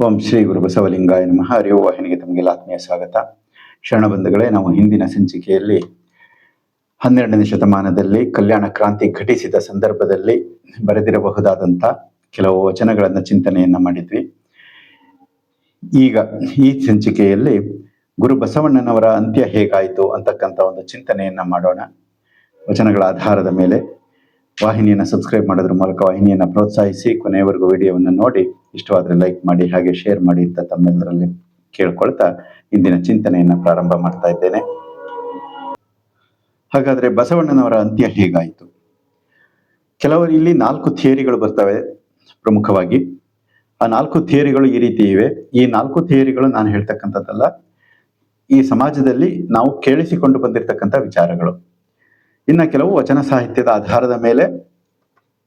ಓಂ ಶ್ರೀ ಗುರು ಬಸವಲಿಂಗಾಯ ನಮಃ. ಹರಿಯೋ ವಾಹಿನಿಗೆ ತಮಗೆಲ್ಲ ಆತ್ಮೀಯ ಸ್ವಾಗತ. ಶರಣಬಂಧುಗಳೇ ನಾವು ಹಿಂದಿನ ಸಂಚಿಕೆಯಲ್ಲಿ ಹನ್ನೆರಡನೇ ಶತಮಾನದಲ್ಲಿ ಕಲ್ಯಾಣ ಕ್ರಾಂತಿ ಘಟಿಸಿದ ಸಂದರ್ಭದಲ್ಲಿ ಬರೆದಿರಬಹುದಾದಂಥ ಕೆಲವು ವಚನಗಳನ್ನು ಚಿಂತನೆಯನ್ನ ಮಾಡಿದ್ವಿ. ಈಗ ಈ ಸಂಚಿಕೆಯಲ್ಲಿ ಗುರು ಬಸವಣ್ಣನವರ ಅಂತ್ಯ ಹೇಗಾಯಿತು ಅಂತಕ್ಕಂಥ ಒಂದು ಚಿಂತನೆಯನ್ನ ಮಾಡೋಣ. ವಚನಗಳ ಆಧಾರದ ಮೇಲೆ ವಾಹಿನಿಯನ್ನು ಸಬ್ಸ್ಕ್ರೈಬ್ ಮಾಡೋದ್ರ ಮೂಲಕ ವಾಹಿನಿಯನ್ನು ಪ್ರೋತ್ಸಾಹಿಸಿ ಕೊನೆಯವರೆಗೂ ವಿಡಿಯೋವನ್ನು ನೋಡಿ. ಇಷ್ಟವಾದರೆ ಲೈಕ್ ಮಾಡಿ, ಹಾಗೆ ಶೇರ್ ಮಾಡಿ ಅಂತ ತಮ್ಮೆಲ್ಲರಲ್ಲಿ ಕೇಳ್ಕೊಳ್ತಾ ಇಂದಿನ ಚಿಂತನೆಯನ್ನು ಪ್ರಾರಂಭ ಮಾಡ್ತಾ ಇದ್ದೇನೆ. ಹಾಗಾದ್ರೆ ಬಸವಣ್ಣನವರ ಅಂತ್ಯ ಹೇಗಾಯಿತು? ಕೆಲವರು ಇಲ್ಲಿ ನಾಲ್ಕು ಥಿಯರಿಗಳು ಬರ್ತವೆ ಪ್ರಮುಖವಾಗಿ. ಆ ನಾಲ್ಕು ಥಿಯರಿಗಳು ಈ ರೀತಿ ಇವೆ. ಈ ನಾಲ್ಕು ಥಿಯರಿಗಳು ನಾನು ಹೇಳ್ತಕ್ಕಂಥದ್ದಲ್ಲ, ಈ ಸಮಾಜದಲ್ಲಿ ನಾವು ಕೇಳಿಸಿಕೊಂಡು ಬಂದಿರತಕ್ಕಂಥ ವಿಚಾರಗಳು. ಇನ್ನು ಕೆಲವು ವಚನ ಸಾಹಿತ್ಯದ ಆಧಾರದ ಮೇಲೆ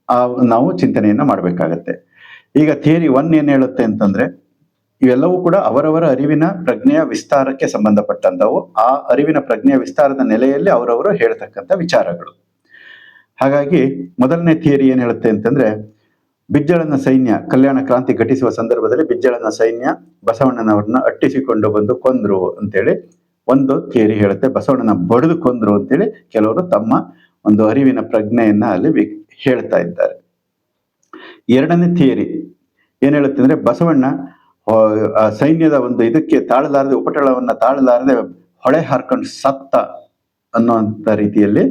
ಆ ನಾವು ಚಿಂತನೆಯನ್ನ ಮಾಡಬೇಕಾಗತ್ತೆ. ಈಗ ಥಿಯರಿ ಒನ್ ಏನು ಹೇಳುತ್ತೆ ಅಂತಂದ್ರೆ, ಇವೆಲ್ಲವೂ ಕೂಡ ಅವರವರ ಅರಿವಿನ ಪ್ರಜ್ಞೆಯ ವಿಸ್ತಾರಕ್ಕೆ ಸಂಬಂಧಪಟ್ಟಂಥವು, ಆ ಅರಿವಿನ ಪ್ರಜ್ಞೆಯ ವಿಸ್ತಾರದ ನೆಲೆಯಲ್ಲಿ ಅವರವರು ಹೇಳ್ತಕ್ಕಂಥ ವಿಚಾರಗಳು. ಹಾಗಾಗಿ ಮೊದಲನೇ ಥಿಯರಿ ಏನು ಹೇಳುತ್ತೆ ಅಂತಂದ್ರೆ, ಬಿಜ್ಜಳನ ಸೈನ್ಯ, ಕಲ್ಯಾಣ ಕ್ರಾಂತಿ ಘಟಿಸುವ ಸಂದರ್ಭದಲ್ಲಿ ಬಿಜ್ಜಳನ ಸೈನ್ಯ ಬಸವಣ್ಣನವ್ರನ್ನ ಅಟ್ಟಿಸಿಕೊಂಡು ಬಂದು ಕೊಂದ್ರು ಅಂತೇಳಿ ಒಂದು ಥಿಯರಿ ಹೇಳುತ್ತೆ. ಬಸವಣ್ಣನ ಬಡಿದು ಕೊಂದ್ರು ಅಂತೇಳಿ ಕೆಲವರು ತಮ್ಮ ಒಂದು ಅರಿವಿನ ಪ್ರಜ್ಞೆಯನ್ನ ಅಲ್ಲಿ ಹೇಳ್ತಾ ಇದ್ದಾರೆ. ಎರಡನೇ ಥಿಯರಿ ಏನ್ ಹೇಳುತ್ತೆ ಅಂದ್ರೆ ಬಸವಣ್ಣ ಸೈನ್ಯದ ಒಂದು ಇದಕ್ಕೆ ತಾಳಲಾರದೆ, ಉಪಟಳವನ್ನ ತಾಳಲಾರದೆ ಹೊಳೆ ಹಾರ್ಕೊಂಡು ಸತ್ತ ಅನ್ನುವಂಥ ರೀತಿಯಲ್ಲಿ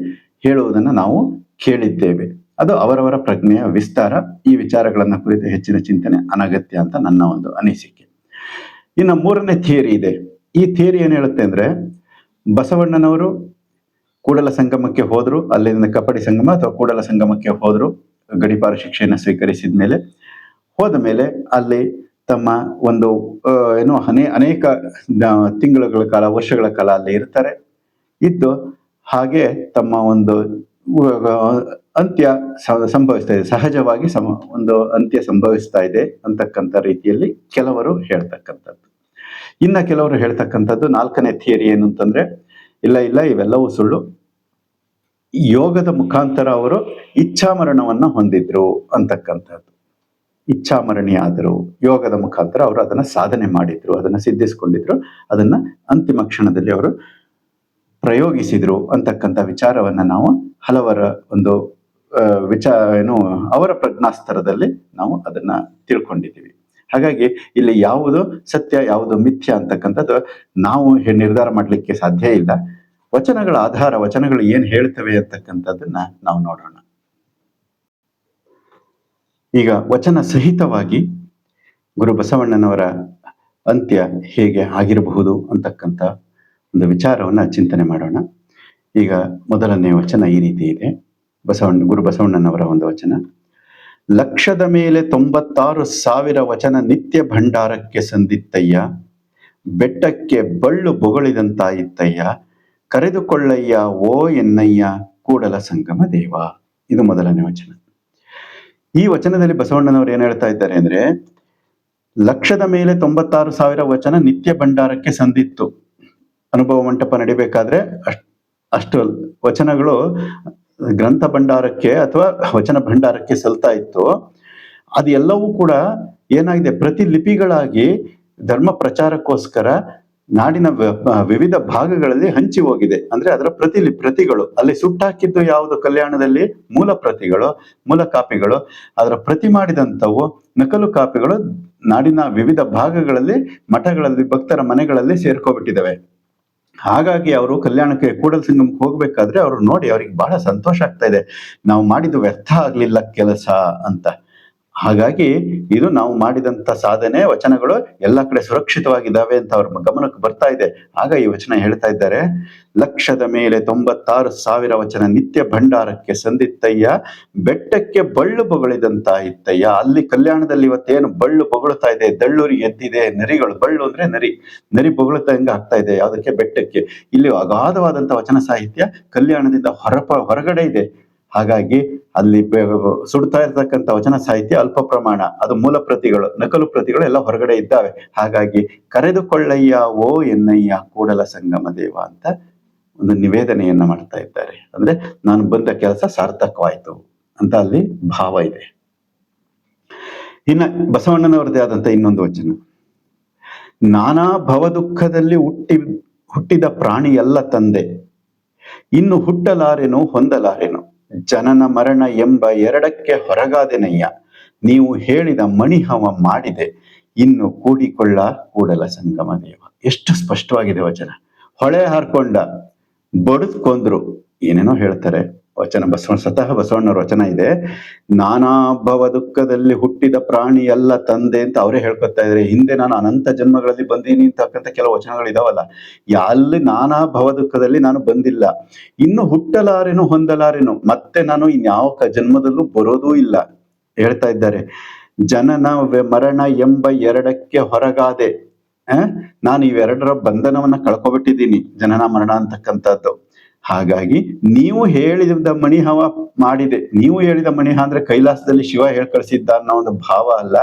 ಹೇಳುವುದನ್ನು ನಾವು ಕೇಳಿದ್ದೇವೆ. ಅದು ಅವರವರ ಪ್ರಜ್ಞೆಯ ವಿಸ್ತಾರ. ಈ ವಿಚಾರಗಳನ್ನ ಕುರಿತು ಹೆಚ್ಚಿನ ಚಿಂತನೆ ಅನಗತ್ಯ ಅಂತ ನನ್ನ ಒಂದು ಅನಿಸಿಕೆ. ಇನ್ನು ಮೂರನೇ ಥಿಯರಿ ಇದೆ. ಈ ಥಿಯರಿ ಏನು ಹೇಳುತ್ತೆ ಅಂದರೆ ಬಸವಣ್ಣನವರು ಕೂಡಲ ಸಂಗಮಕ್ಕೆ ಹೋದರು, ಅಲ್ಲಿಂದ ಕಪಡಿ ಸಂಗಮ ಅಥವಾ ಕೂಡಲ ಸಂಗಮಕ್ಕೆ ಹೋದರು, ಗಡಿಪಾರ ಶಿಕ್ಷೆಯನ್ನು ಸ್ವೀಕರಿಸಿದ ಮೇಲೆ. ಹೋದ ಮೇಲೆ ಅಲ್ಲಿ ತಮ್ಮ ಒಂದು ಏನು ಅನೇ, ಅನೇಕ ತಿಂಗಳುಗಳ ಕಾಲ, ವರ್ಷಗಳ ಕಾಲ ಅಲ್ಲಿ ಇರ್ತಾರೆ. ಇದ್ದು ಹಾಗೆ ತಮ್ಮ ಒಂದು ಅಂತ್ಯ ಸಂಭವಿಸ್ತಾ ಇದೆ. ಸಹಜವಾಗಿ ಸಮ, ಒಂದು ಅಂತ್ಯ ಸಂಭವಿಸ್ತಾ ಇದೆ ಅಂತಕ್ಕಂಥ ರೀತಿಯಲ್ಲಿ ಕೆಲವರು ಹೇಳ್ತಕ್ಕಂಥದ್ದು. ಇನ್ನ ಕೆಲವರು ಹೇಳ್ತಕ್ಕಂಥದ್ದು ನಾಲ್ಕನೇ ಥಿಯರಿ ಏನು ಅಂತಂದ್ರೆ, ಇಲ್ಲ ಇಲ್ಲ, ಇವೆಲ್ಲವೂ ಸುಳ್ಳು. ಯೋಗದ ಮುಖಾಂತರ ಅವರು ಇಚ್ಛಾಮರಣವನ್ನ ಹೊಂದಿದ್ರು ಅಂತಕ್ಕಂಥದ್ದು. ಇಚ್ಛಾಮರಣಿ ಆದರು ಯೋಗದ ಮುಖಾಂತರ ಅವರು ಅದನ್ನ ಸಾಧನೆ ಮಾಡಿದ್ರು, ಅದನ್ನ ಸಿದ್ಧಿಸ್ಕೊಂಡಿದ್ರು, ಅದನ್ನ ಅಂತಿಮ ಕ್ಷಣದಲ್ಲಿ ಅವರು ಪ್ರಯೋಗಿಸಿದ್ರು ಅಂತಕ್ಕಂಥ ವಿಚಾರವನ್ನ ನಾವು ಹಲವರ ಒಂದು ವಿಚಾರ, ಏನು, ಅವರ ಪ್ರಜ್ಞಾಸ್ತರದಲ್ಲಿ ನಾವು ಅದನ್ನ ತಿಳ್ಕೊಂಡಿದ್ದೀವಿ. ಹಾಗಾಗಿ ಇಲ್ಲಿ ಯಾವುದು ಸತ್ಯ, ಯಾವುದು ಮಿಥ್ಯ ಅಂತಕ್ಕಂಥದ್ದು ನಾವು ನಿರ್ಧಾರ ಮಾಡಲಿಕ್ಕೆ ಸಾಧ್ಯ ಇಲ್ಲ. ವಚನಗಳ ಆಧಾರ, ವಚನಗಳು ಏನ್ ಹೇಳ್ತವೆ ಅಂತಕ್ಕಂಥದ್ದನ್ನ ನಾವು ನೋಡೋಣ. ಈಗ ವಚನ ಸಹಿತವಾಗಿ ಗುರು ಬಸವಣ್ಣನವರ ಅಂತ್ಯ ಹೇಗೆ ಆಗಿರಬಹುದು ಅಂತಕ್ಕಂಥ ಒಂದು ವಿಚಾರವನ್ನ ಚಿಂತನೆ ಮಾಡೋಣ. ಈಗ ಮೊದಲನೇ ವಚನ ಈ ರೀತಿ ಇದೆ. ಬಸವಣ್ಣ, ಗುರು ಬಸವಣ್ಣನವರ ಒಂದು ವಚನ. ಲಕ್ಷದ ಮೇಲೆ ತೊಂಬತ್ತಾರು ಸಾವಿರ ವಚನ ನಿತ್ಯ ಭಂಡಾರಕ್ಕೆ ಸಂದಿತ್ತಯ್ಯ. ಬೆಟ್ಟಕ್ಕೆ ಬಳ್ಳು ಬೊಗಳಿದಂತಾಯಿತ್ತಯ್ಯ. ಕರೆದುಕೊಳ್ಳಯ್ಯ, ಓ ಎನ್ನಯ್ಯ, ಕೂಡಲ ಸಂಗಮ ದೇವ. ಇದು ಮೊದಲನೇ ವಚನ. ಈ ವಚನದಲ್ಲಿ ಬಸವಣ್ಣನವರು ಏನ್ ಹೇಳ್ತಾ ಇದ್ದಾರೆ ಅಂದ್ರೆ, ಲಕ್ಷದ ಮೇಲೆ ತೊಂಬತ್ತಾರು ಸಾವಿರ ವಚನ ನಿತ್ಯ ಭಂಡಾರಕ್ಕೆ ಸಂದಿತ್ತು. ಅನುಭವ ಮಂಟಪ ನಡಿಬೇಕಾದ್ರೆ ಅಷ್ಟು ಅಷ್ಟು ವಚನಗಳು ಗ್ರಂಥ ಭಂಡಾರಕ್ಕೆ ಅಥವಾ ವಚನ ಭಂಡಾರಕ್ಕೆ ಸಲ್ತಾ ಇತ್ತು. ಅದೆಲ್ಲವೂ ಕೂಡ ಏನಾಗಿದೆ? ಪ್ರತಿಲಿಪಿಗಳಾಗಿ ಧರ್ಮ ಪ್ರಚಾರಕ್ಕೋಸ್ಕರ ನಾಡಿನ ವಿವಿಧ ಭಾಗಗಳಲ್ಲಿ ಹಂಚಿ ಹೋಗಿದೆ. ಅಂದ್ರೆ ಅದರ ಪ್ರತಿಲಿ, ಪ್ರತಿಗಳು. ಅಲ್ಲಿ ಸುಟ್ಟಾಕಿದ್ದು ಯಾವುದು? ಕಲ್ಯಾಣದಲ್ಲಿ ಮೂಲ ಪ್ರತಿಗಳು, ಮೂಲ ಕಾಪಿಗಳು. ಅದರ ಪ್ರತಿ ಮಾಡಿದಂಥವು ನಕಲು ಕಾಪಿಗಳು ನಾಡಿನ ವಿವಿಧ ಭಾಗಗಳಲ್ಲಿ, ಮಠಗಳಲ್ಲಿ, ಭಕ್ತರ ಮನೆಗಳಲ್ಲಿ ಸೇರ್ಕೊಬಿಟ್ಟಿದ್ದಾವೆ. ಹಾಗಾಗಿ ಅವರು ಕಲ್ಯಾಣಕ್ಕೆ ಕೂಡಲ ಸಿಂಗಮ್ ಹೋಗ್ಬೇಕಾದ್ರೆ ಅವರು ನೋಡಿ, ಅವ್ರಿಗೆ ಬಹಳ ಸಂತೋಷ ಆಗ್ತಾ ಇದೆ. ನಾವು ಮಾಡಿದ್ದು ವ್ಯರ್ಥ ಆಗ್ಲಿಲ್ಲ ಕೆಲಸ ಅಂತ. ಹಾಗಾಗಿ ಇದು ನಾವು ಮಾಡಿದಂತ ಸಾಧನೆ, ವಚನಗಳು ಎಲ್ಲ ಕಡೆ ಸುರಕ್ಷಿತವಾಗಿದ್ದಾವೆ ಅಂತ ಅವ್ರ ಗಮನಕ್ಕೆ ಬರ್ತಾ ಇದೆ. ಆಗ ಈ ವಚನ ಹೇಳ್ತಾ ಇದ್ದಾರೆ, ಲಕ್ಷದ ಮೇಲೆ ತೊಂಬತ್ತಾರು ಸಾವಿರ ವಚನ ನಿತ್ಯ ಭಂಡಾರಕ್ಕೆ ಸಂದಿತ್ತಯ್ಯ, ಬೆಟ್ಟಕ್ಕೆ ಬಳ್ಳು ಬೊಗಳಿದಂತ ಇತ್ತಯ್ಯ ಅಲ್ಲಿ ಕಲ್ಯಾಣದಲ್ಲಿ ಇವತ್ತೇನು ಬಳ್ಳು ಬೊಗಳುತ್ತಾ ಇದೆ, ದಳ್ಳೂರಿ ಎದ್ದಿದೆ, ನರಿಗಳು, ಬಳ್ಳು ಅಂದ್ರೆ ನರಿ ನರಿ ಬೊಗಳುತ್ತಾ ಆಗ್ತಾ ಇದೆ, ಯಾವುದಕ್ಕೆ ಬೆಟ್ಟಕ್ಕೆ? ಇಲ್ಲಿ ಅಗಾಧವಾದಂತ ವಚನ ಸಾಹಿತ್ಯ ಕಲ್ಯಾಣದಿಂದ ಹೊರಪ, ಹೊರಗಡೆ ಇದೆ. ಹಾಗಾಗಿ ಅಲ್ಲಿ ಸುಡ್ತಾ ಇರ್ತಕ್ಕಂಥ ವಚನ ಸಾಹಿತ್ಯ ಅಲ್ಪ ಪ್ರಮಾಣ, ಅದು ಮೂಲ ಪ್ರತಿಗಳು, ನಕಲು ಪ್ರತಿಗಳು ಎಲ್ಲ ಹೊರಗಡೆ ಇದ್ದಾವೆ. ಹಾಗಾಗಿ ಕರೆದುಕೊಳ್ಳಯ್ಯ ಓ ಎನ್ನಯ್ಯ ಕೂಡಲ ಸಂಗಮ ದೇವ ಅಂತ ಒಂದು ನಿವೇದನೆಯನ್ನ ಮಾಡ್ತಾ ಇದ್ದಾರೆ. ಅಂದ್ರೆ ನಾನು ಬಂದ ಕೆಲಸ ಸಾರ್ಥಕವಾಯಿತು ಅಂತ ಅಲ್ಲಿ ಭಾವ ಇದೆ. ಇನ್ನ ಬಸವಣ್ಣನವರದೇ ಆದಂತ ಇನ್ನೊಂದು ವಚನ. ನಾನಾ ಭವದುಃಖದಲ್ಲಿ ಹುಟ್ಟಿ, ಹುಟ್ಟಿದ ಪ್ರಾಣಿಯಲ್ಲ ತಂದೆ. ಇನ್ನು ಹುಟ್ಟಲಾರೆನೋ ಹೊಂದಲಾರೆನು. ಜನನ ಮರಣ ಎಂಬ ಎರಡಕ್ಕೆ ಹೊರಗಾದೆನಯ್ಯ. ನೀವು ಹೇಳಿದ ಮಣಿಹವ ಮಾಡಿದೆ. ಇನ್ನು ಕೂಡಿಕೊಳ್ಳ ಕೂಡಲ ಸಂಗಮ ದೇವ. ಎಷ್ಟು ಸ್ಪಷ್ಟವಾಗಿದೆ ವಚನ. ಹೊಳೆ ಹಾರ್ಕೊಂಡ ಬಡಿದ್ಕೊಂಡ್ರು ಏನೇನೋ ಹೇಳ್ತಾರೆ. ವಚನ ಬಸವಣ್ಣ ಸ್ವತಃ ಬಸವಣ್ಣವ್ರ ವಚನ ಇದೆ. ನಾನಾ ಭವ ದುಃಖದಲ್ಲಿ ಹುಟ್ಟಿದ ಪ್ರಾಣಿ ಎಲ್ಲ ತಂದೆ ಅಂತ ಅವರೇ ಹೇಳ್ಕೊತಾ ಇದ್ದಾರೆ. ಹಿಂದೆ ನಾನು ಅನಂತ ಜನ್ಮಗಳಲ್ಲಿ ಬಂದೀನಿ ಅಂತಕ್ಕಂಥ ಕೆಲವು ವಚನಗಳು ಇದಾವಲ್ಲ ಅಲ್ಲಿ ನಾನಾ ಭವ ದುಃಖದಲ್ಲಿ ನಾನು ಬಂದಿಲ್ಲ. ಇನ್ನು ಹುಟ್ಟಲಾರೇನು ಹೊಂದಲಾರೇನು, ಮತ್ತೆ ನಾನು ಇನ್ಯಾವ ಜನ್ಮದಲ್ಲೂ ಬರೋದೂ ಇಲ್ಲ ಹೇಳ್ತಾ ಇದ್ದಾರೆ. ಜನನ ಮರಣ ಎಂಬ ಎರಡಕ್ಕೆ ಹೊರಗಾದೆ? ನಾನು ಇವೆರಡರ ಬಂಧನವನ್ನ ಕಳ್ಕೊಬಿಟ್ಟಿದ್ದೀನಿ, ಜನನ ಮರಣ ಅಂತಕ್ಕಂಥದ್ದು. ಹಾಗಾಗಿ ನೀವು ಹೇಳಿದ ಮಣಿಹವ ಮಾಡಿದೆ. ನೀವು ಹೇಳಿದ ಮಣಿಹ ಅಂದ್ರೆ ಕೈಲಾಸದಲ್ಲಿ ಶಿವ ಹೇಳ್ಕಳಿಸಿದ್ದ ಅನ್ನೋ ಒಂದು ಭಾವ ಅಲ್ಲ.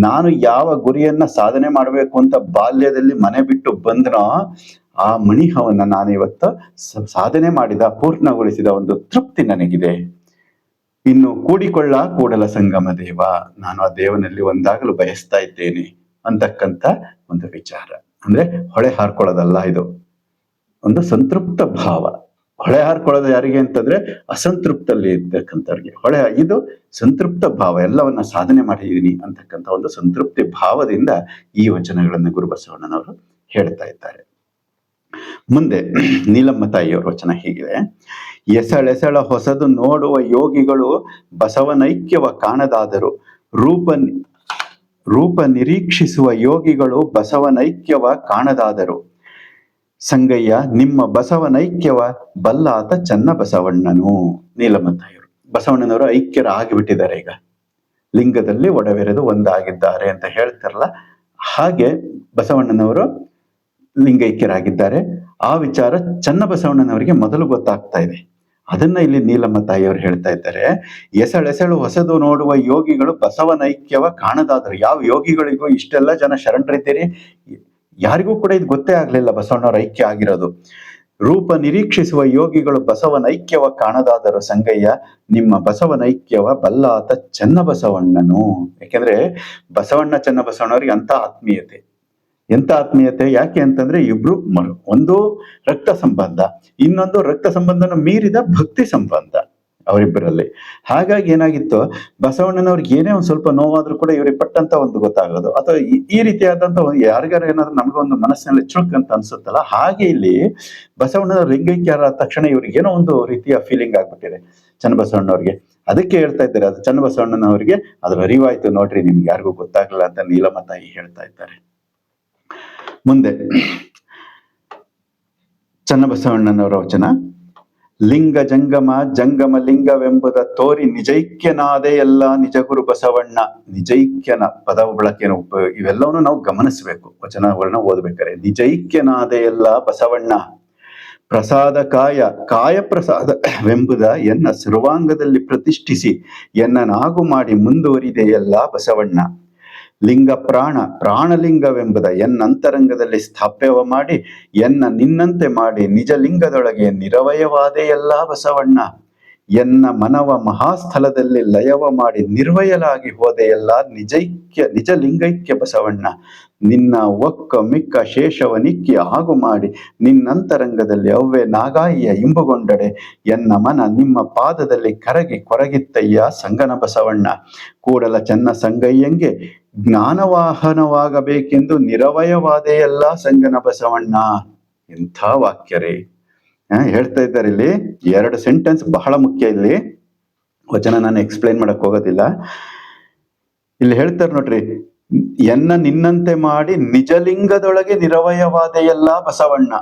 ನಾನು ಯಾವ ಗುರಿಯನ್ನ ಸಾಧನೆ ಮಾಡಬೇಕು ಅಂತ ಬಾಲ್ಯದಲ್ಲಿ ಮನೆ ಬಿಟ್ಟು ಬಂದ್ರೋ ಆ ಮಣಿಹವನ್ನ ನಾನು ಇವತ್ತು ಸಾಧನೆ ಮಾಡಿದ, ಪೂರ್ಣಗೊಳಿಸಿದ ಒಂದು ತೃಪ್ತಿ ನನಗಿದೆ. ಇನ್ನು ಕೂಡಿಕೊಳ್ಳ ಕೂಡಲ ಸಂಗಮ ದೇವ. ನಾನು ಆ ದೇವನಲ್ಲಿ ಒಂದಾಗಲು ಬಯಸ್ತಾ ಇದ್ದೇನೆ ಅಂತಕ್ಕಂಥ ಒಂದು ವಿಚಾರ. ಅಂದ್ರೆ ಹೊಳೆ ಹಾರ್ಕೊಳ್ಳೋದಲ್ಲ ಇದು. ಒಂದು ಸಂತೃಪ್ತ ಭಾವ. ಹೊಳೆ ಹಾರ್ಕೊಳ್ಳೋದು ಯಾರಿಗೆ ಅಂತಂದ್ರೆ ಅಸಂತೃಪ್ತಲ್ಲಿ ಇರ್ತಕ್ಕಂಥವ್ರಿಗೆ. ಹೊಳೆ ಇದು ಸಂತೃಪ್ತ ಭಾವ, ಎಲ್ಲವನ್ನ ಸಾಧನೆ ಮಾಡಿದ್ದೀನಿ ಅಂತಕ್ಕಂಥ ಒಂದು ಸಂತೃಪ್ತಿ ಭಾವದಿಂದ ಈ ವಚನಗಳನ್ನು ಗುರುಬಸವಣ್ಣನವರು ಹೇಳ್ತಾ ಇದ್ದಾರೆ. ಮುಂದೆ ನೀಲಮ್ಮ ತಾಯಿಯವರ ವಚನ ಹೀಗಿದೆ. ಎಸಳೆಸಳ ಹೊಸದು ನೋಡುವ ಯೋಗಿಗಳು ಬಸವನೈಕ್ಯವ ಕಾಣದಾದರು. ರೂಪ ರೂಪ ನಿರೀಕ್ಷಿಸುವ ಯೋಗಿಗಳು ಬಸವನೈಕ್ಯವ ಕಾಣದಾದರು. ಸಂಗಯ್ಯ, ನಿಮ್ಮ ಬಸವನೈಕ್ಯವ ಬಲ್ಲಾತ ಚನ್ನ ಬಸವಣ್ಣನು. ನೀಲಮ್ಮ ತಾಯಿಯವರು ಬಸವಣ್ಣನವರು ಐಕ್ಯರ ಆಗಿಬಿಟ್ಟಿದ್ದಾರೆ ಈಗ. ಲಿಂಗದಲ್ಲಿ ಒಡವೆರೆದು ಒಂದಾಗಿದ್ದಾರೆ ಅಂತ ಹೇಳ್ತಾರಲ್ಲ, ಹಾಗೆ ಬಸವಣ್ಣನವರು ಲಿಂಗೈಕ್ಯರಾಗಿದ್ದಾರೆ. ಆ ವಿಚಾರ ಚನ್ನಬಸವಣ್ಣನವರಿಗೆ ಮೊದಲು ಗೊತ್ತಾಗ್ತಾ ಇದೆ. ಅದನ್ನ ಇಲ್ಲಿ ನೀಲಮ್ಮ ತಾಯಿಯವರು ಹೇಳ್ತಾ ಇದ್ದಾರೆ. ಎಸಳೆಸಳು ಹೊಸದು ನೋಡುವ ಯೋಗಿಗಳು ಬಸವನೈಕ್ಯವ ಕಾಣದಾದರು, ಯಾವ ಯೋಗಿಗಳಿಗೂ ಇಷ್ಟೆಲ್ಲ ಜನ ಶರಣರಿದ್ದೀರಿ? ಯಾರಿಗೂ ಕೂಡ ಇದು ಗೊತ್ತೇ ಆಗ್ಲಿಲ್ಲ ಬಸವಣ್ಣವ್ರ ಐಕ್ಯ ಆಗಿರೋದು. ರೂಪ ನಿರೀಕ್ಷಿಸುವ ಯೋಗಿಗಳು ಬಸವನ ಐಕ್ಯವ ಕಾಣದಾದರು ಸಂಗಯ್ಯ, ನಿಮ್ಮ ಬಸವನ ಐಕ್ಯವ ಬಲ್ಲಾತ ಚನ್ನಬಸವಣ್ಣನು ಯಾಕೆಂದ್ರೆ ಬಸವಣ್ಣ ಚನ್ನಬಸವಣ್ಣವ್ರಿಗೆ ಅಂತ ಆತ್ಮೀಯತೆ. ಎಂತ ಆತ್ಮೀಯತೆ? ಯಾಕೆ ಅಂತಂದ್ರೆ ಇಬ್ರು ಒಂದು ರಕ್ತ ಸಂಬಂಧ, ಇನ್ನೊಂದು ರಕ್ತ ಸಂಬಂಧನ ಮೀರಿದ ಭಕ್ತಿ ಸಂಬಂಧ. ಅವರಿಬ್ಬರಲ್ಲಿ. ಹಾಗಾಗಿ ಏನಾಗಿತ್ತು? ಬಸವಣ್ಣನವ್ರಿಗೆ ಏನೇ ಒಂದು ಸ್ವಲ್ಪ ನೋವಾದ್ರೂ ಕೂಡ ಇವ್ರಿಗೆ ಪಟ್ಟಂತ ಒಂದು ಗೊತ್ತಾಗೋದು. ಅಥವಾ ಈ- ರೀತಿಯಾದಂತ ಒಂದು ಯಾರಿಗಾರ ಏನಾದ್ರು ಒಂದು ಮನಸ್ಸಿನಲ್ಲಿ ಚುಳುಕ್ ಅಂತ ಅನ್ಸುತ್ತಲ್ಲ, ಹಾಗೆ ಇಲ್ಲಿ ಬಸವಣ್ಣನ ಲಿಂಗೈಕ್ಯಾರ ತಕ್ಷಣ ಇವ್ರಿಗೆ ಏನೋ ಒಂದು ರೀತಿಯ ಫೀಲಿಂಗ್ ಆಗ್ಬಿಟ್ಟಿದೆ ಚನ್ನಬಸವಣ್ಣವ್ರಿಗೆ ಅದಕ್ಕೆ ಹೇಳ್ತಾ ಇದ್ದಾರೆ, ಅದು ಚನ್ನಬಸವಣ್ಣನವರಿಗೆ ಅದ್ರ ಅರಿವಾಯ್ತು ನೋಡ್ರಿ, ನಿಮ್ಗೆ ಯಾರಿಗೂ ಗೊತ್ತಾಗಲ್ಲ ಅಂತ ನೀಲಮ್ಮ ತಾಯಿ ಹೇಳ್ತಾ ಇದ್ದಾರೆ. ಮುಂದೆ ಚನ್ನಬಸವಣ್ಣನವರ ವಚನ. ಲಿಂಗ ಜಂಗಮ ಜಂಗಮ ಲಿಂಗವೆಂಬುದ ತೋರಿ ನಿಜೈಕ್ಯನಾದೆ ಎಲ್ಲ ನಿಜಗುರು ಬಸವಣ್ಣ. ನಿಜೈಕ್ಯನ ಪದ ಬಳಕೆಯನ್ನು ಉಪಯೋಗ ಇವೆಲ್ಲವನ್ನು ನಾವು ಗಮನಿಸಬೇಕು. ವಚನಗಳನ್ನ ಓದ್ಬೇಕಾರೆ ನಿಜೈಕ್ಯನಾದೆ ಎಲ್ಲ ಬಸವಣ್ಣ. ಪ್ರಸಾದ ಕಾಯ ಕಾಯ ಪ್ರಸಾದವೆಂಬುದ ಎನ್ನ ಸರ್ವಾಂಗದಲ್ಲಿ ಪ್ರತಿಷ್ಠಿಸಿ ಎನ್ನ ನಾಗು ಮಾಡಿ ಮುಂದುವರಿದೆಯಲ್ಲ ಬಸವಣ್ಣ. ಲಿಂಗ ಪ್ರಾಣ ಪ್ರಾಣಲಿಂಗವೆಂಬುದ ಎನ್ನಂತರಂಗದಲ್ಲಿ ಸ್ಥಾಪ್ಯವ ಮಾಡಿ ಎನ್ನ ನಿನ್ನಂತೆ ಮಾಡಿ ನಿಜ ಲಿಂಗದೊಳಗೆ ನಿರವಯವಾದೆ ಎಲ್ಲ ಬಸವಣ್ಣ. ಎನ್ನ ಮನವ ಮಹಾಸ್ಥಲದಲ್ಲಿ ಲಯವ ಮಾಡಿ ನಿರ್ವಯಲಾಗಿ ಹೋದೆ ಎಲ್ಲ ನಿಜೈಕ್ಯ ನಿಜ ಲಿಂಗೈಕ್ಯ ಬಸವಣ್ಣ. ನಿನ್ನ ಒಕ್ಕ ಮಿಕ್ಕ ಶೇಷವ ನಿಕ್ಕಿ ಹಾಗು ಮಾಡಿ ನಿನ್ನಂತರಂಗದಲ್ಲಿ ಅವ್ವೆ ನಾಗಾಯಿಯ ಇಂಬುಗೊಂಡಡೆ. ಎನ್ನ ಮನ ನಿಮ್ಮ ಪಾದದಲ್ಲಿ ಕರಗಿ ಕೊರಗಿತ್ತಯ್ಯ ಸಂಗನ ಬಸವಣ್ಣ. ಕೂಡಲ ಚೆನ್ನ ಸಂಗಯ್ಯಂಗೆ ಜ್ಞಾನವಾಹನವಾಗಬೇಕೆಂದು ನಿರವಯವಾದೆಯಲ್ಲ ಸಂಗನ ಬಸವಣ್ಣ. ಎಂಥ ವಾಕ್ಯರೇ. ಹೇಳ್ತಾ ಇದ್ದಾರೆ ಇಲ್ಲಿ. ಎರಡು ಸೆಂಟೆನ್ಸ್ ಬಹಳ ಮುಖ್ಯ ಇಲ್ಲಿ. ವಚನ ನಾನು ಎಕ್ಸ್ಪ್ಲೈನ್ ಮಾಡಕ್ ಹೋಗೋದಿಲ್ಲ. ಇಲ್ಲಿ ಹೇಳ್ತಾರೆ ನೋಡ್ರಿ, ಎನ್ನ ನಿನ್ನಂತೆ ಮಾಡಿ ನಿಜಲಿಂಗದೊಳಗೆ ನಿರವಯವಾದ ಬಸವಣ್ಣ.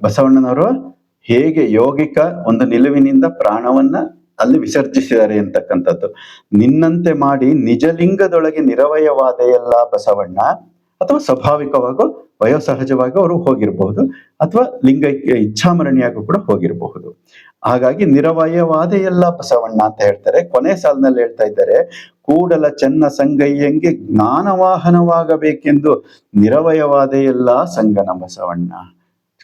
ಬಸವಣ್ಣನವರು ಹೇಗೆ ಯೋಗಿಕ ಒಂದು ನಿಲುವಿನಿಂದ ಪ್ರಾಣವನ್ನ ಅಲ್ಲಿ ವಿಸರ್ಜಿಸಿದ್ದಾರೆ ಅಂತಕ್ಕಂಥದ್ದು. ನಿನ್ನಂತೆ ಮಾಡಿ ನಿಜಲಿಂಗದೊಳಗೆ ನಿರವಯವಾದ ಬಸವಣ್ಣ ಅಥವಾ ಸ್ವಾಭಾವಿಕವಾಗೋ ವಯೋಸಹಜವಾಗಿ ಅವರು ಹೋಗಿರಬಹುದು ಅಥವಾ ಲಿಂಗ ಇಚ್ಛಾಮರಣಿಯಾಗೂ ಕೂಡ ಹೋಗಿರಬಹುದು. ಹಾಗಾಗಿ ನಿರವಯವಾದ ಎಲ್ಲ ಬಸವಣ್ಣ ಅಂತ ಹೇಳ್ತಾರೆ. ಕೊನೆ ಸಾಲಿನಲ್ಲಿ ಹೇಳ್ತಾ ಇದ್ದಾರೆ, ಕೂಡಲ ಚೆನ್ನ ಸಂಗಯ್ಯಂಗೆ ಜ್ಞಾನವಾಹನವಾಗಬೇಕೆಂದು ನಿರವಯವಾದ ಎಲ್ಲ ಸಂಗನ ಬಸವಣ್ಣ.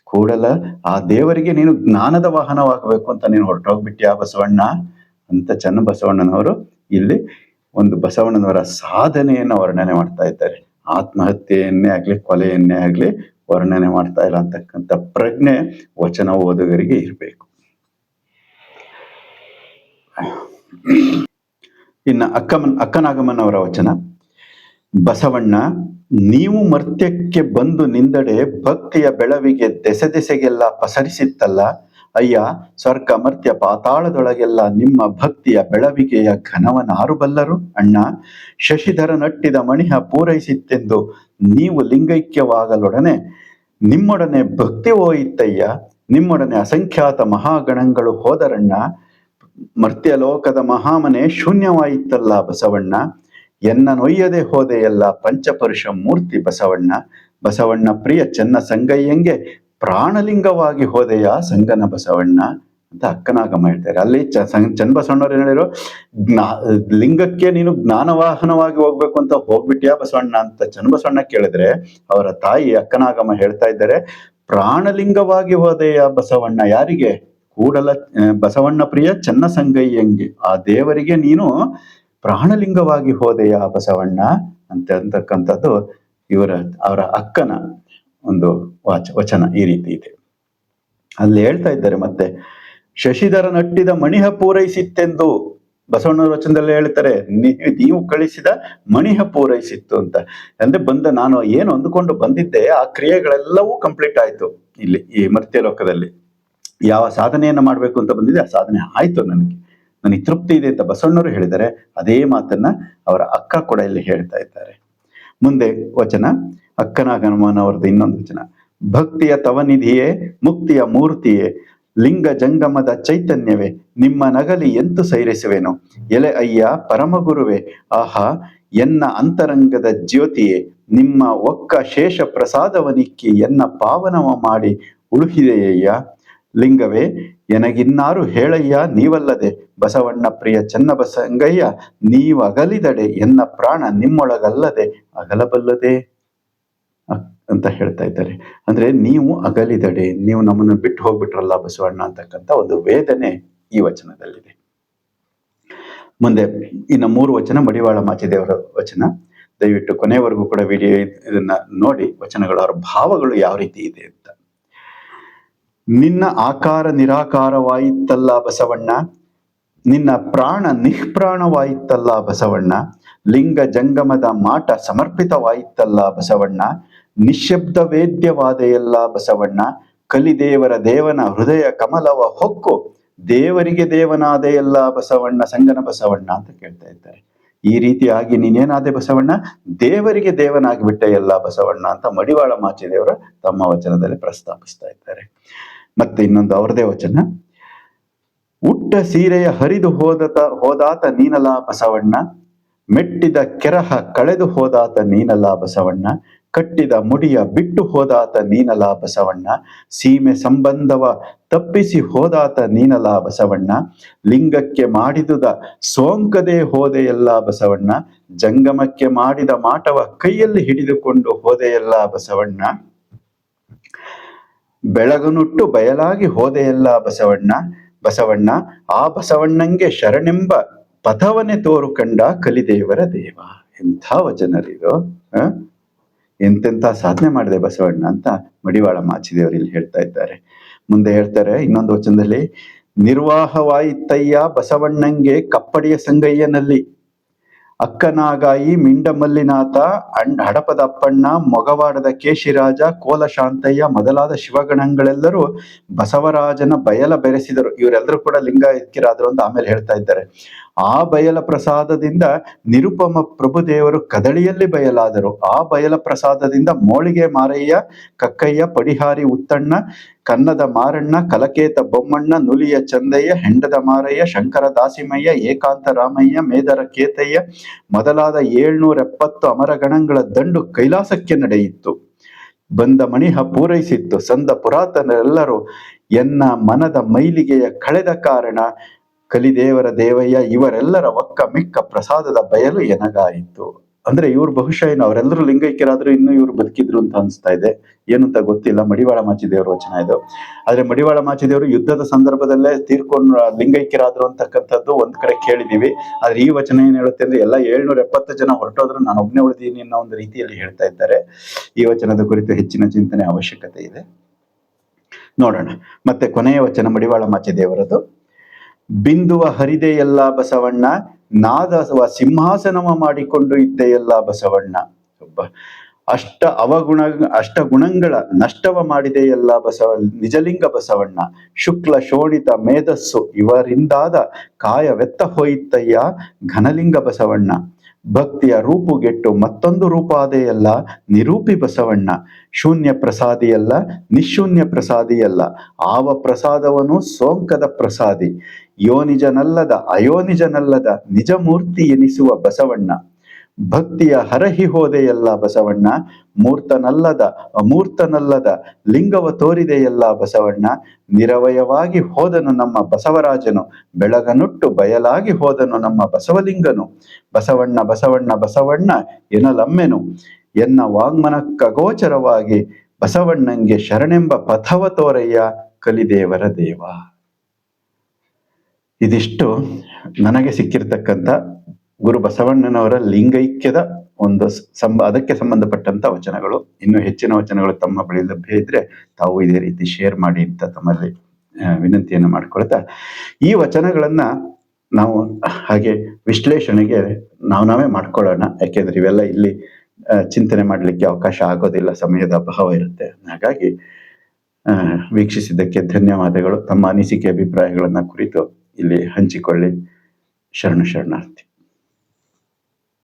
ಕೂಡಲ ಆ ದೇವರಿಗೆ ನೀನು ಜ್ಞಾನದ ವಾಹನವಾಗಬೇಕು ಅಂತ ನೀನು ಹೊರಟೋಗ್ಬಿಟ್ಟಿ ಆ ಬಸವಣ್ಣ? ಅಂತ ಚನ್ನ ಬಸವಣ್ಣನವರು ಇಲ್ಲಿ ಒಂದು ಬಸವಣ್ಣನವರ ಸಾಧನೆಯನ್ನು ವರ್ಣನೆ ಮಾಡ್ತಾ ಇದ್ದಾರೆ. ಆತ್ಮಹತ್ಯೆಯನ್ನೇ ಆಗ್ಲಿ, ಕೊಲೆಯನ್ನೇ ಆಗ್ಲಿ ವರ್ಣನೆ ಮಾಡ್ತಾ ಇಲ್ಲ ಅಂತಕ್ಕಂಥ ಪ್ರಜ್ಞೆ ವಚನ ಓದುಗರಿಗೆ ಇರಬೇಕು. ಇನ್ನ ಅಕ್ಕಮನ್, ಅಕ್ಕನಾಗಮನ್ ಅವರ ವಚನ. ಬಸವಣ್ಣ, ನೀವು ಮರ್ತ್ಯಕ್ಕೆ ಬಂದು ನಿಂದಡೆ ಭಕ್ತಿಯ ಬೆಳವಿಗೆ ದೆಸೆ ದೆಸೆಗೆಲ್ಲ ಪಸರಿಸಿತ್ತಲ್ಲ ಅಯ್ಯ, ಸ್ವರ್ಗ, ಮರ್ತ್ಯ, ಪಾತಾಳದೊಳಗೆಲ್ಲ ನಿಮ್ಮ ಭಕ್ತಿಯ ಬೆಳವಿಗೆಯ ಘನವನಾರು ಬಲ್ಲರು ಅಣ್ಣ ಶಶಿಧರ ನಟ್ಟಿದ ಮಣಿಹ ಪೂರೈಸಿತ್ತೆಂದು ನೀವು ಲಿಂಗೈಕ್ಯವಾಗಲೊಡನೆ ನಿಮ್ಮೊಡನೆ ಭಕ್ತಿ ಹೋಯಿತ್ತಯ್ಯ. ನಿಮ್ಮೊಡನೆ ಅಸಂಖ್ಯಾತ ಮಹಾಗಣಗಳು ಹೋದರಣ್ಣ. ಮರ್ತ್ಯ ಲೋಕದ ಮಹಾಮನೆ ಶೂನ್ಯವಾಯಿತಲ್ಲ ಬಸವಣ್ಣ. ಎನ್ನ ನೊಯ್ಯದೆ ಹೋದೆಯಲ್ಲ ಪಂಚಪುರುಷ ಮೂರ್ತಿ ಬಸವಣ್ಣ. ಬಸವಣ್ಣ ಪ್ರಿಯ ಚೆನ್ನ ಸಂಗಯ್ಯಂಗೆ ಪ್ರಾಣಲಿಂಗವಾಗಿ ಹೋದೆಯ ಸಂಗನ ಬಸವಣ್ಣ ಅಂತ ಅಕ್ಕನಾಗಮ್ಮ ಹೇಳ್ತಾರೆ. ಅಲ್ಲಿ ಚ ಚನ್ನಬಸವಣ್ಣವ್ರು ಏನ್ ಹೇಳಿರೋ ಜ್ಞಾ, ಲಿಂಗಕ್ಕೆ ನೀನು ಜ್ಞಾನವಾಹನವಾಗಿ ಹೋಗ್ಬೇಕು ಅಂತ ಹೋಗ್ಬಿಟ್ಯಾ ಬಸವಣ್ಣ ಅಂತ ಚನ್ನಬಸವಣ್ಣ ಕೇಳಿದ್ರೆ ಅವರ ತಾಯಿ ಅಕ್ಕನಾಗಮ್ಮ ಹೇಳ್ತಾ ಇದ್ದಾರೆ, ಪ್ರಾಣಲಿಂಗವಾಗಿ ಹೋದೆಯ ಬಸವಣ್ಣ? ಯಾರಿಗೆ? ಕೂಡಲ ಬಸವಣ್ಣ ಪ್ರಿಯ ಚನ್ನ ಸಂಗಯ್ಯಂಗೆ. ಆ ದೇವರಿಗೆ ನೀನು ಪ್ರಾಣಲಿಂಗವಾಗಿ ಹೋದೆಯ ಬಸವಣ್ಣ? ಅಂತ ಅಂತಕ್ಕಂಥದ್ದು ಇವರ, ಅವರ ಅಕ್ಕನ ಒಂದು ವಾಚ, ವಚನ ಈ ರೀತಿ ಇದೆ. ಅಲ್ಲಿ ಹೇಳ್ತಾ ಇದ್ದಾರೆ ಮತ್ತೆ ಶಶಿಧರ ನಟ್ಟಿದ ಮಣಿಹ ಪೂರೈಸಿತ್ತೆಂದು ಬಸವಣ್ಣನ ವಚನದಲ್ಲಿ ಹೇಳ್ತಾರೆ ನೀವು ಕಳಿಸಿದ ಮಣಿಹ ಪೂರೈಸಿತ್ತು ಅಂತ. ಅಂದ್ರೆ ಬಂದ, ನಾನು ಏನು ಅಂದುಕೊಂಡು ಬಂದಿದ್ದೆ, ಆ ಕ್ರಿಯೆಗಳೆಲ್ಲವೂ ಕಂಪ್ಲೀಟ್ ಆಯ್ತು ಇಲ್ಲಿ, ಈ ಮರ್ತ್ಯ ಲೋಕದಲ್ಲಿ. ಯಾವ ಸಾಧನೆಯನ್ನ ಮಾಡ್ಬೇಕು ಅಂತ ಬಂದಿದೆ, ಆ ಸಾಧನೆ ಆಯ್ತು ನನಗೆ. ನನಗೆ ತೃಪ್ತಿ ಇದೆ ಅಂತ ಬಸವಣ್ಣವರು ಹೇಳಿದರೆ ಅದೇ ಮಾತನ್ನ ಅವರ ಅಕ್ಕ ಕೂಡ ಇಲ್ಲಿ ಹೇಳ್ತಾ ಇದ್ದಾರೆ. ಮುಂದೆ ವಚನ ಅಕ್ಕನಾಗಮನ ಅವ್ರದ್ದು ಇನ್ನೊಂದು ವಚನ. ಭಕ್ತಿಯ ತವನಿಧಿಯೇ, ಮುಕ್ತಿಯ ಮೂರ್ತಿಯೇ, ಲಿಂಗ ಜಂಗಮದ ಚೈತನ್ಯವೇ, ನಿಮ್ಮ ನಗಲಿ ಎಂತು ಸೈರಿಸುವೆನು? ಎಲೆ ಅಯ್ಯ ಪರಮಗುರುವೆ ಆಹಾ, ಎನ್ನ ಅಂತರಂಗದ ಜ್ಯೋತಿಯೇ, ನಿಮ್ಮ ಒಕ್ಕ ಶೇಷ ಪ್ರಸಾದವನಿಕ್ಕಿ ಎನ್ನ ಪಾವನವ ಮಾಡಿ ಉಳುಹಿದೆಯಯ್ಯ? ಲಿಂಗವೇ, ಎನಗಿನ್ನಾರು ಹೇಳಯ್ಯ, ನೀವಲ್ಲದೆ ಬಸವಣ್ಣ ಪ್ರಿಯ ಚನ್ನಬಸಂಗಯ್ಯ ನೀವು ಅಗಲಿದಡೆ ಎನ್ನ ಪ್ರಾಣ ನಿಮ್ಮೊಳಗಲ್ಲದೆ ಅಗಲಬಲ್ಲದೆ. ಅಂತ ಹೇಳ್ತಾ ಇದ್ದಾರೆ. ಅಂದ್ರೆ ನೀವು ಅಗಲಿದಡೆ, ನೀವು ನಮ್ಮನ್ನು ಬಿಟ್ಟು ಹೋಗ್ಬಿಟ್ರಲ್ಲ ಬಸವಣ್ಣ ಅಂತಕ್ಕಂಥ ಒಂದು ವೇದನೆ ಈ ವಚನದಲ್ಲಿದೆ. ಮುಂದೆ ಇನ್ನು ಮೂರು ವಚನ, ಮಡಿವಾಳ ಮಾಚಿದೇವರ ವಚನ. ದಯವಿಟ್ಟು ಕೊನೆವರೆಗೂ ಕೂಡ ವಿಡಿಯೋ ಇದನ್ನ ನೋಡಿ, ವಚನಗಳು ಅವರ ಭಾವಗಳು ಯಾವ ರೀತಿ ಇದೆ ಅಂತ. ನಿನ್ನ ಆಕಾರ ನಿರಾಕಾರವಾಯಿತಲ್ಲ ಬಸವಣ್ಣ. ನಿನ್ನ ಪ್ರಾಣ ನಿಷ್ಪ್ರಾಣವಾಯಿತಲ್ಲ ಬಸವಣ್ಣ. ಲಿಂಗ ಜಂಗಮದ ಮಾಟ ಸಮರ್ಪಿತವಾಯಿತಲ್ಲ ಬಸವಣ್ಣ. ನಿಶ್ಶಬ್ದ ವೇದ್ಯವಾದೆಯಲ್ಲ ಬಸವಣ್ಣ. ಕಲಿದೇವರ ದೇವನ ಹೃದಯ ಕಮಲವ ಹೊಕ್ಕು. ದೇವರಿಗೆ ದೇವನಾದೆಯಲ್ಲ ಬಸವಣ್ಣ, ಸಂಗನ ಬಸವಣ್ಣ ಅಂತ ಕೇಳ್ತಾ ಇದ್ದಾರೆ. ಈ ರೀತಿಯಾಗಿ ನೀನೇನಾದೆ ಬಸವಣ್ಣ? ದೇವರಿಗೆ ದೇವನಾಗಿಬಿಟ್ಟೆ ಎಲ್ಲ ಬಸವಣ್ಣ ಅಂತ ಮಡಿವಾಳ ಮಾಚಿದೇವರು ತಮ್ಮ ವಚನದಲ್ಲಿ ಪ್ರಸ್ತಾಪಿಸ್ತಾ ಇದ್ದಾರೆ. ಮತ್ತೆ ಇನ್ನೊಂದು ಅವರದೇ ವಚನ. ಉಟ್ಟ ಸೀರೆಯ ಹರಿದು ಹೋದತ ಹೋದಾತ ನೀನಲ ಬಸವಣ್ಣ? ಮೆಟ್ಟಿದ ಕೆರಹ ಕಳೆದು ಹೋದಾತ ನೀನಲ ಬಸವಣ್ಣ? ಕಟ್ಟಿದ ಮುಡಿಯ ಬಿಟ್ಟು ಹೋದಾತ ನೀನಲ ಬಸವಣ್ಣ? ಸೀಮೆ ಸಂಬಂಧವ ತಪ್ಪಿಸಿ ಹೋದಾತ ನೀನಲ ಬಸವಣ್ಣ? ಲಿಂಗಕ್ಕೆ ಮಾಡಿದುದ ಸೋಂಕದೆ ಹೋದೆಯಲ್ಲ ಬಸವಣ್ಣ? ಜಂಗಮಕ್ಕೆ ಮಾಡಿದ ಮಾಟವ ಕೈಯಲ್ಲಿ ಹಿಡಿದುಕೊಂಡು ಹೋದೆಯಲ್ಲ ಬಸವಣ್ಣ? ಬೆಳಗನುಟ್ಟು ಬಯಲಾಗಿ ಹೋದೆಯಲ್ಲ ಬಸವಣ್ಣ? ಬಸವಣ್ಣ, ಆ ಬಸವಣ್ಣಂಗೆ ಶರಣೆಂಬ ಪಥವನ್ನೇ ತೋರು ಕಂಡ ಕಲಿದೇವರ ದೇವ. ಎಂಥ ವಚನರಿದು? ಎಂತೆಂಥ ಸಾಧನೆ ಮಾಡಿದೆ ಬಸವಣ್ಣ ಅಂತ ಮಡಿವಾಳ ಮಾಚಿದೇವರು ಇಲ್ಲಿ ಹೇಳ್ತಾ ಇದ್ದಾರೆ. ಮುಂದೆ ಹೇಳ್ತಾರೆ, ಇನ್ನೊಂದು ವಚನದಲ್ಲಿ ನಿರ್ವಾಹವಾಯಿತಯ್ಯ ಬಸವಣ್ಣಂಗೆ ಕಪ್ಪಡಿಯ ಸಂಗಯ್ಯನಲ್ಲಿ. ಅಕ್ಕನಾಗಾಯಿ ಮಿಂಡಮಲ್ಲಿನಾಥ, ಅಣ್, ಹಡಪದ ಅಪ್ಪಣ್ಣ, ಮೊಗವಾಡದ ಕೇಶಿರಾಜ, ಕೋಲಶಾಂತಯ್ಯ ಮೊದಲಾದ ಶಿವಗಣಗಳೆಲ್ಲರೂ ಬಸವರಾಜನ ಬಯಲ ಬೆರೆಸಿದರು. ಇವರೆಲ್ಲರೂ ಕೂಡ ಲಿಂಗಾಯತ್ಯರಾದರು ಅಂತ ಆಮೇಲೆ ಹೇಳ್ತಾ ಇದ್ದಾರೆ. ಆ ಬಯಲ ಪ್ರಸಾದದಿಂದ ನಿರುಪಮ ಪ್ರಭುದೇವರು ಕದಳಿಯಲ್ಲಿ ಬಯಲಾದರು. ಆ ಬಯಲ ಪ್ರಸಾದದಿಂದ ಮೋಳಿಗೆ ಮಾರಯ್ಯ, ಕಕ್ಕಯ್ಯ, ಪಡಿಹಾರಿ ಉತ್ತಣ್ಣ, ಕನ್ನದ ಮಾರಣ್ಣ, ಕಲಕೇತ ಬೊಮ್ಮಣ್ಣ, ನುಲಿಯ ಚಂದಯ್ಯ, ಹೆಂಡದ ಮಾರಯ್ಯ, ಶಂಕರ ದಾಸಿಮಯ್ಯ, ಏಕಾಂತ ರಾಮಯ್ಯ, ಮೇದರ ಕೇತಯ್ಯ ಮೊದಲಾದ ಏಳ್ನೂರ ಎಪ್ಪತ್ತು ಅಮರಗಣಗಳ ದಂಡು ಕೈಲಾಸಕ್ಕೆ ನಡೆಯಿತು. ಬಂದ ಮಣಿಹ ಪೂರೈಸಿತ್ತು. ಸಂದ ಪುರಾತನರೆಲ್ಲರೂ ಎನ್ನ ಮನದ ಮೈಲಿಗೆಯ ಕಳೆದ ಕಾರಣ ಕಲಿದೇವರ ದೇವಯ್ಯ ಇವರೆಲ್ಲರ ಒಕ್ಕ ಮಿಕ್ಕ ಪ್ರಸಾದದ ಬಯಲು ಎನಗಾಯಿತು. ಅಂದ್ರೆ ಇವ್ರು ಬಹುಶಃ ಏನು ಅವರೆಲ್ಲರೂ ಲಿಂಗೈಕ್ಯರಾದ್ರೂ ಇನ್ನೂ ಇವ್ರು ಬದುಕಿದ್ರು ಅಂತ ಅನಿಸ್ತಾ ಇದೆ. ಏನು ಅಂತ ಗೊತ್ತಿಲ್ಲ. ಮಡಿವಾಳ ಮಾಚಿದೇವ್ರ ವಚನ ಇದು. ಆದ್ರೆ ಮಡಿವಾಳ ಮಾಚಿದೇವರು ಯುದ್ಧದ ಸಂದರ್ಭದಲ್ಲೇ ತೀರ್ಕೊಂಡು ಲಿಂಗೈಕ್ಯರಾದ್ರು ಅಂತಕ್ಕಂಥದ್ದು ಒಂದ್ ಕಡೆ ಕೇಳಿದೀವಿ. ಆದ್ರೆ ಈ ವಚನ ಏನ್ ಹೇಳುತ್ತೆ ಅಂದ್ರೆ ಎಲ್ಲ ಏಳ್ನೂರ ಎಪ್ಪತ್ತು ಜನ ಹೊರಟೋದ್ರು. ನಾನು ಒಬ್ನೇ ಉಳಿದೀನಿ ಅನ್ನೋ ಒಂದು ರೀತಿಯಲ್ಲಿ ಹೇಳ್ತಾ ಇದ್ದಾರೆ. ಈ ವಚನದ ಕುರಿತು ಹೆಚ್ಚಿನ ಚಿಂತನೆ ಅವಶ್ಯಕತೆ ಇದೆ. ನೋಡೋಣ. ಮತ್ತೆ ಕೊನೆಯ ವಚನ ಮಡಿವಾಳ ಮಾಚಿದೇವರದು. ಬಿಂದುವ ಹರಿದೆಯಲ್ಲ ಬಸವಣ್ಣ ನಾದವ ಸಿಂಹಾಸನವ ಮಾಡಿಕೊಂಡು ಇದ್ದೆಯಲ್ಲ ಬಸವಣ್ಣ. ಅಷ್ಟ ಅವಗುಣ, ಅಷ್ಟ ಗುಣಗಳ ನಷ್ಟವ ಮಾಡಿದೆಯಲ್ಲ ಬಸವ, ನಿಜಲಿಂಗ ಬಸವಣ್ಣ. ಶುಕ್ಲ, ಶೋಣಿತ, ಮೇಧಸ್ಸು ಇವರಿಂದಾದ ಕಾಯವೆತ್ತ ಹೋಯಿತಯ್ಯ ಘನಲಿಂಗ ಬಸವಣ್ಣ. ಭಕ್ತಿಯ ರೂಪುಗೆಟ್ಟು ಮತ್ತೊಂದು ರೂಪ ಆದೆಯಲ್ಲ ನಿರೂಪಿ ಬಸವಣ್ಣ. ಶೂನ್ಯ ಪ್ರಸಾದಿಯಲ್ಲ ನಿಶೂನ್ಯ ಪ್ರಸಾದಿಯಲ್ಲ ಆವ ಪ್ರಸಾದವನು ಸೋಂಕದ ಪ್ರಸಾದಿ. ಯೋನಿಜನಲ್ಲದ, ಅಯೋನಿಜನಲ್ಲದ ನಿಜಮೂರ್ತಿ ಎನಿಸುವ ಬಸವಣ್ಣ. ಭಕ್ತಿಯ ಹರಹಿ ಹೋದೆಯಲ್ಲ ಬಸವಣ್ಣ, ಮೂರ್ತನಲ್ಲದ, ಅಮೂರ್ತನಲ್ಲದ ಲಿಂಗವ ತೋರಿದೆಯಲ್ಲ ಬಸವಣ್ಣ. ನಿರವಯವಾಗಿ ಹೋದನು ನಮ್ಮ ಬಸವರಾಜನು, ಬೆಳಗನುಟ್ಟು ಬಯಲಾಗಿ ಹೋದನು ನಮ್ಮ ಬಸವಲಿಂಗನು. ಬಸವಣ್ಣ ಬಸವಣ್ಣ ಬಸವಣ್ಣ ಎನಲಮ್ಮೆನು. ಎನ್ನ ವಾಂಗ್ಮನ ಗೋಚರವಾಗಿ ಬಸವಣ್ಣಂಗೆ ಶರಣೆಂಬ ಪಥವ ತೋರಯ್ಯ ಕಲಿದೇವರ ದೇವ. ಇದಿಷ್ಟು ನನಗೆ ಸಿಕ್ಕಿರ್ತಕ್ಕಂಥ ಗುರು ಬಸವಣ್ಣನವರ ಲಿಂಗೈಕ್ಯದ ಒಂದು ಸಂಬ ಅದಕ್ಕೆ ಸಂಬಂಧಪಟ್ಟಂತ ವಚನಗಳು. ಇನ್ನು ಹೆಚ್ಚಿನ ವಚನಗಳು ತಮ್ಮ ಬಳಿ ಲಭ್ಯ ಇದ್ರೆ ತಾವು ಇದೇ ರೀತಿ ಶೇರ್ ಮಾಡಿ ಅಂತ ತಮ್ಮಲ್ಲಿ ವಿನಂತಿಯನ್ನು ಮಾಡ್ಕೊಳ್ತಾ. ಈ ವಚನಗಳನ್ನ ನಾವು ಹಾಗೆ ವಿಶ್ಲೇಷಣೆಗೆ ನಾವು ನಾವೇ ಮಾಡ್ಕೊಳ್ಳೋಣ. ಯಾಕೆಂದ್ರೆ ಇವೆಲ್ಲ ಇಲ್ಲಿ ಚಿಂತನೆ ಮಾಡಲಿಕ್ಕೆ ಅವಕಾಶ ಆಗೋದಿಲ್ಲ, ಸಮಯದ ಅಭಾವ ಇರುತ್ತೆ. ಹಾಗಾಗಿ ವೀಕ್ಷಿಸಿದ್ದಕ್ಕೆ ಧನ್ಯವಾದಗಳು. ತಮ್ಮ ಅನಿಸಿಕೆ, ಅಭಿಪ್ರಾಯಗಳನ್ನ ಕುರಿತು ಇಲ್ಲಿ ಹಂಚಿಕೊಳ್ಳಿ. ಶರಣ ಶರಣಾರ್ಥಿ.